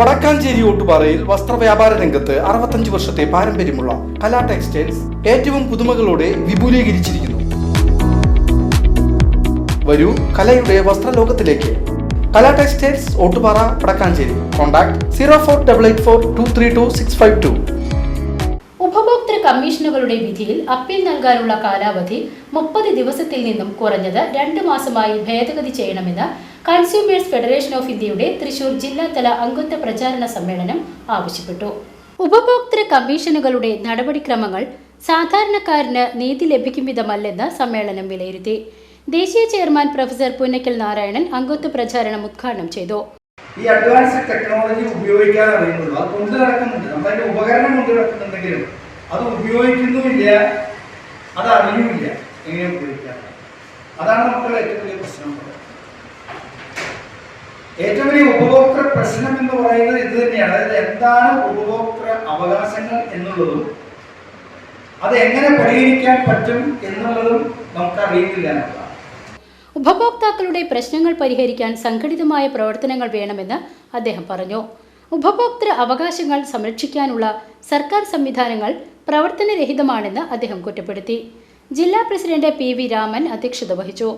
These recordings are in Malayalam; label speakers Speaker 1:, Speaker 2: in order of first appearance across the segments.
Speaker 1: വടക്കാഞ്ചേരി ഓട്ടുപാറയിൽ വസ്ത്രവ്യാപാര രംഗത്ത് അറുപത്തഞ്ച് വർഷത്തെ പാരമ്പര്യമുള്ള കലാ ടെക്സ്റ്റൈൽസ് ഏറ്റവും പുതുമകളോടെ വിപുലീകരിച്ചിരിക്കുന്നു. വരൂ കലയുടെ വസ്ത്രലോകത്തിലേക്ക്. Kala Textiles Ottupara Wadakkanchery. Contact zero four double eight four two three two six five two.
Speaker 2: ഉപഭോക്തൃ കമ്മീഷനുകളുടെ വിധിയിൽ അപ്പീൽ നൽകാനുള്ള കാലാവധി മുപ്പത് ദിവസത്തിൽ നിന്നും കുറഞ്ഞത് രണ്ട് മാസമായി ഭേദഗതി ചെയ്യണമെന്ന് കൺസ്യൂമേഴ്സ് ഫെഡറേഷൻ ഓഫ് ഇന്ത്യയുടെ തൃശൂർ ജില്ലാതല അംഗത്വ പ്രചാരണ സമ്മേളനം ആവശ്യപ്പെട്ടു. ഉപഭോക്തൃ കമ്മീഷനുകളുടെ നടപടിക്രമങ്ങൾ സാധാരണക്കാരന് നീതി ലഭിക്കും വിധമല്ലെന്ന് സമ്മേളനം വിലയിരുത്തി. ദേശീയ ചെയർമാൻ പ്രൊഫസർ പുന്നക്കൽ നാരായണൻ അംഗത്വ പ്രചാരണം ഉദ്ഘാടനം ചെയ്തു.
Speaker 3: ഈ അഡ്വാൻസ്ഡ് ടെക്നോളജി ഉപയോഗിക്കാൻ അറിയുന്നുള്ളൂ അത് കൊണ്ടു നടക്കുന്നുണ്ട്. നമ്മളതിന്റെ ഉപകരണം കൊണ്ടു നടക്കുന്നുണ്ടെങ്കിലും അത് ഉപയോഗിക്കുന്നുമില്ല. അത് അറിയുമില്ല. എങ്ങനെ ഉപയോഗിക്കാൻ അതാണ് നമുക്കുള്ള ഏറ്റവും വലിയ പ്രശ്നം. ഏറ്റവും വലിയ ഉപഭോക്തൃ പ്രശ്നം എന്ന് പറയുന്നത് ഇത് തന്നെയാണ്. അതായത് എന്താണ് ഉപഭോക്തൃ അവകാശങ്ങൾ എന്നുള്ളതും അത് എങ്ങനെ പരിഹരിക്കാൻ പറ്റും എന്നുള്ളതും നമുക്ക് അറിയുന്നില്ല
Speaker 2: ഉപഭോക്താക്കളുടെ പ്രശ്നങ്ങൾ പരിഹരിക്കാൻ സംഘടിതമായ പ്രവർത്തനങ്ങൾ വേണമെന്ന് അദ്ദേഹം പറഞ്ഞു. ഉപഭോക്തൃ അവകാശങ്ങൾ സംരക്ഷിക്കാനുള്ള സർക്കാർ സംവിധാനങ്ങൾ പ്രവർത്തനരഹിതമാണെന്ന് അദ്ദേഹം കുറ്റപ്പെടുത്തി. ജില്ലാ പ്രസിഡന്റ് പി വി രാമൻ അധ്യക്ഷത വഹിച്ചു.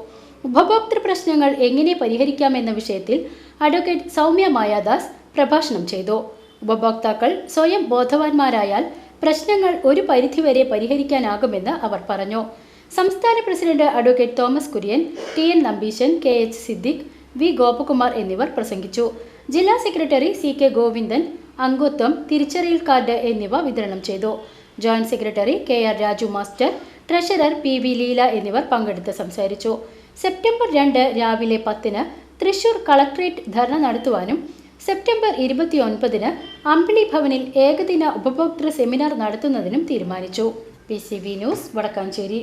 Speaker 2: ഉപഭോക്തൃ പ്രശ്നങ്ങൾ എങ്ങനെ പരിഹരിക്കാമെന്ന വിഷയത്തിൽ അഡ്വക്കേറ്റ് സൗമ്യ മായാദാസ് പ്രഭാഷണം ചെയ്തു. ഉപഭോക്താക്കൾ സ്വയം ബോധവാന്മാരായാൽ പ്രശ്നങ്ങൾ ഒരു പരിധിവരെ പരിഹരിക്കാനാകുമെന്ന് അവർ പറഞ്ഞു. സംസ്ഥാന president advocate Thomas Kurian T N Nambeesan K H Siddique V Gopakumar എന്നിവർ പ്രസംഗിച്ചു. ജില്ലാ സെക്രട്ടറി സി കെ ഗോവിന്ദൻ അംഗത്വം തിരിച്ചറിയൽ കാർഡ് എന്നിവ വിതരണം ചെയ്തു. Joint secretary K R Raju master treasurer P V Leela എന്നിവർ പങ്കെടുത്ത് സംസാരിച്ചു. സെപ്റ്റംബർ രണ്ട് രാവിലെ പത്തിന് തൃശൂർ കളക്ട്രേറ്റ് ധർണ നടത്തുവാനും സെപ്റ്റംബർ ഇരുപത്തിയൊൻപതിന് അമ്പിളി ഭവനിൽ ഏകദിന ഉപഭോക്തൃ സെമിനാർ നടത്തുന്നതിനും തീരുമാനിച്ചു. P C V news Wadakkanchery.